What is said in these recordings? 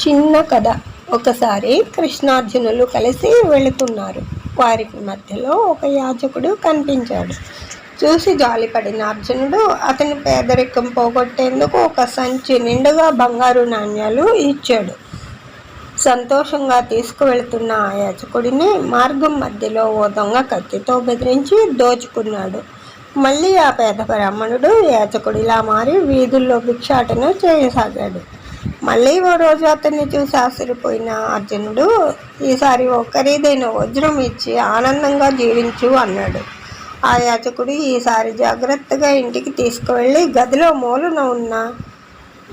చిన్న కథ. ఒకసారి కృష్ణార్జునులు కలిసి వెళుతున్నారు. వారికి మధ్యలో ఒక యాచకుడు కనిపించాడు. చూసి జాలిపడిన అర్జునుడు అతని పేదరికం పోగొట్టేందుకు ఒక సంచి నిండుగా బంగారు నాణ్యాలు ఇచ్చాడు. సంతోషంగా తీసుకువెళ్తున్న ఆ యాచకుడిని మార్గం మధ్యలో ఓ దొంగ కత్తితో బెదిరించి దోచుకున్నాడు. మళ్ళీ ఆ పేద బ్రాహ్మణుడు యాచకుడిలా మారి వీధుల్లో భిక్షాటన చేయసాగాడు. మళ్ళీ ఓ రోజు అతన్ని చూసి ఆశ్చర్యపోయిన అర్జునుడు ఈసారి ఒక్కరిదైన వజ్రం ఇచ్చి ఆనందంగా జీవించు అన్నాడు. ఆ యాచకుడు ఈసారి జాగ్రత్తగా ఇంటికి తీసుకువెళ్ళి గదిలో మూలన ఉన్న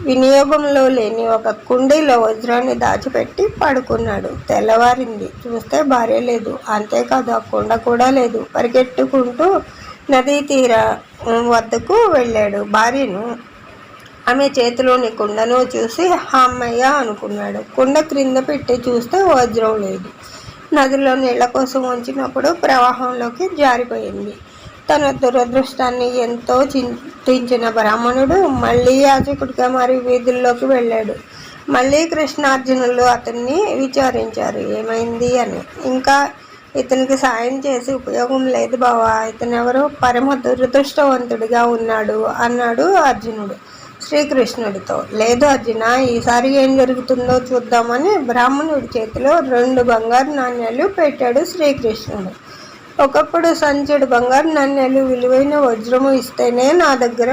వినియోగంలో లేని ఒక కుండీలో వజ్రాన్ని దాచిపెట్టి పడుకున్నాడు. తెల్లవారింది. చూస్తే భార్య లేదు. అంతేకాదు ఆ కుండ కూడా లేదు. పరిగెట్టుకుంటూ నదీ తీర వద్దకు వెళ్ళాడు భార్యను. ఆమె చేతిలోని కుండను చూసి అమ్మయ్య అనుకున్నాడు. కుండ క్రింద పెట్టి చూస్తే వజ్రం లేదు. నదిలో నీళ్ళ కోసం ఉంచినప్పుడు ప్రవాహంలోకి జారిపోయింది. తన దురదృష్టాన్ని ఎంతో చింతించిన బ్రాహ్మణుడు మళ్ళీ యాచకుడిగా మరి వీధుల్లోకి వెళ్ళాడు. మళ్ళీ కృష్ణార్జునులు అతన్ని విచారించారు. ఏమైంది? అని. ఇంకా ఇతనికి సాయం చేసి ఉపయోగం లేదు బావా. ఇతనెవరో పరమ దురదృష్టవంతుడిగా ఉన్నాడు అన్నాడు అర్జునుడు. శ్రీకృష్ణుడితో. లేదు అర్జున ఈసారి ఏం జరుగుతుందో చూద్దామని బ్రాహ్మణుడి చేతిలో రెండు బంగారు నాణ్యాలు పెట్టాడు శ్రీకృష్ణుడు. ఒకప్పుడు సంచుడు బంగారు నాణ్యాలు విలువైన వజ్రము ఇస్తేనే నా దగ్గర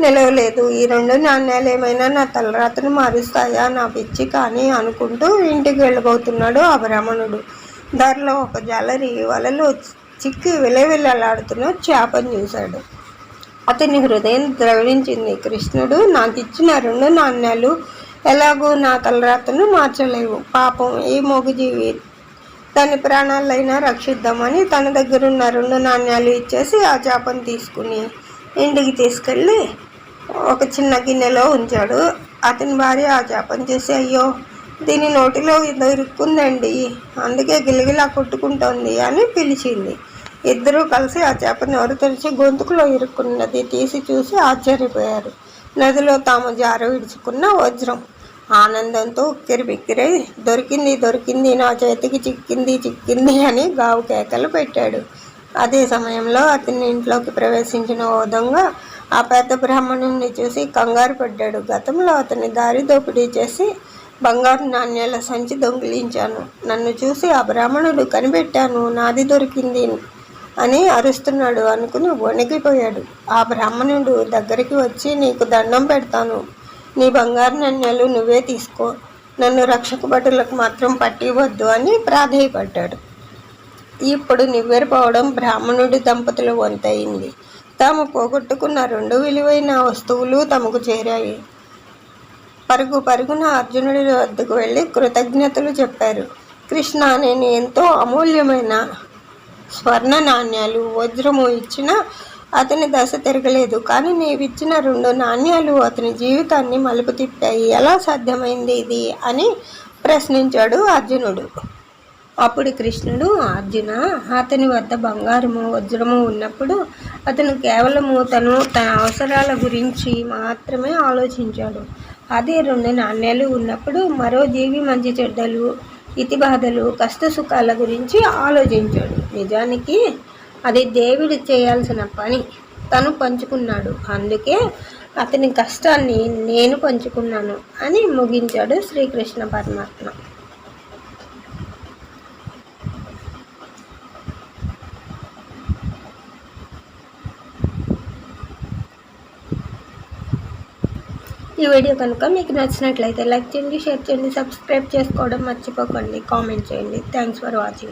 నిలవలేదు. ఈ రెండు నాణ్యాలు ఏమైనా నా తలరాతను మారుస్తాయా? నా పిచ్చి కానీ అనుకుంటూ ఇంటికి వెళ్ళబోతున్నాడు ఆ బ్రాహ్మణుడు. దారిలో ఒక జాలరి వలలో చిక్కి విలవిల్లలాడుతున్న చేపను చూశాడు. అతని హృదయం ద్రవించింది. కృష్ణుడు నాకు ఇచ్చిన రెండు నాణ్యాలు ఎలాగో నా తలరాతను మార్చలేవు. పాపం ఈ మొగజీవి దాని ప్రాణాలైనా రక్షిద్దామని తన దగ్గరున్న రెండు నాణ్యాలు ఇచ్చేసి ఆ చేపను తీసుకుని ఇంటికి తీసుకెళ్ళి ఒక చిన్న గిన్నెలో ఉంచాడు. అతని భార్య ఆ చేపను చూసి అయ్యో దీని నోటిలో ఇరుక్కుందండి. అందుకే గిలిగిలా కొట్టుకుంటోంది అని పిలిచింది. ఇద్దరూ కలిసి ఆ చేపని నోరు తెరిచి గొంతుకులో ఇరుక్కున్నది తీసి చూసి ఆశ్చర్యపోయారు. నదిలో తాము జార విడుచుకున్న వజ్రం. ఆనందంతో ఉక్కిరి బిక్కిరై దొరికింది దొరికింది నా చేతికి చిక్కింది చిక్కింది అని గావు కేకలు పెట్టాడు. అదే సమయంలో అతని ఇంట్లోకి ప్రవేశించిన ఓ దొంగ ఆ పెద్ద బ్రాహ్మణుణ్ణి చూసి కంగారు పడ్డాడు. గతంలో అతని దారి దోపిడీ చేసి బంగారు నాణ్యాల సంచి దొంగిలించాను. నన్ను చూసి ఆ బ్రాహ్మణుడు కనిపెట్టాను. నాది దొరికింది. అని అరుస్తున్నాడు అనుకుని వణికిపోయాడు. ఆ బ్రాహ్మణుడు దగ్గరికి వచ్చి నీకు దండం పెడతాను. నీ బంగారు నాణ్యాలు నువ్వే తీసుకో. నన్ను రక్షక భటులకు మాత్రం పట్టివద్దు అని ప్రాధేయపడ్డాడు. ఇప్పుడు నివ్వెరపోవడం బ్రాహ్మణుడి దంపతులు వంతయింది. తాము పోగొట్టుకున్న రెండు విలువైన వస్తువులు తమకు చేరాయి. పరుగు పరుగున అర్జునుడి వద్దకు వెళ్ళి కృతజ్ఞతలు చెప్పారు. కృష్ణ నేను ఎంతో అమూల్యమైన స్వర్ణ నాణ్యాలు వజ్రము ఇచ్చిన అతని దశ తిరగలేదు. కానీ నీవిచ్చిన రెండు నాణ్యాలు అతని జీవితాన్ని మలుపు తిప్పాయి. ఎలా సాధ్యమైంది ఇది? అని ప్రశ్నించాడు అర్జునుడు. అప్పుడు కృష్ణుడు అర్జున అతని వద్ద బంగారము వజ్రము ఉన్నప్పుడు అతను కేవలము తను తన అవసరాల గురించి మాత్రమే ఆలోచించాడు. అదే రెండు నాణ్యాలు ఉన్నప్పుడు మరో జీవి మంచి చెడ్డలు ఇతి బాధలు కష్ట సుఖాల గురించి ఆలోచించాడు. నిజానికి అది దేవుడు చేయాల్సిన పని. తను పంచుకున్నాడు. అందుకే అతని కష్టాన్ని నేను పంచుకున్నాను అని ముగించాడు శ్రీకృష్ణ పరమాత్మ. ఈ వీడియో కనుక మీకు నచ్చినట్లయితే లైక్ చేయండి షేర్ చేయండి సబ్స్క్రైబ్ చేసుకోవడం మర్చిపోకండి. కామెంట్ చేయండి. Thanks for watching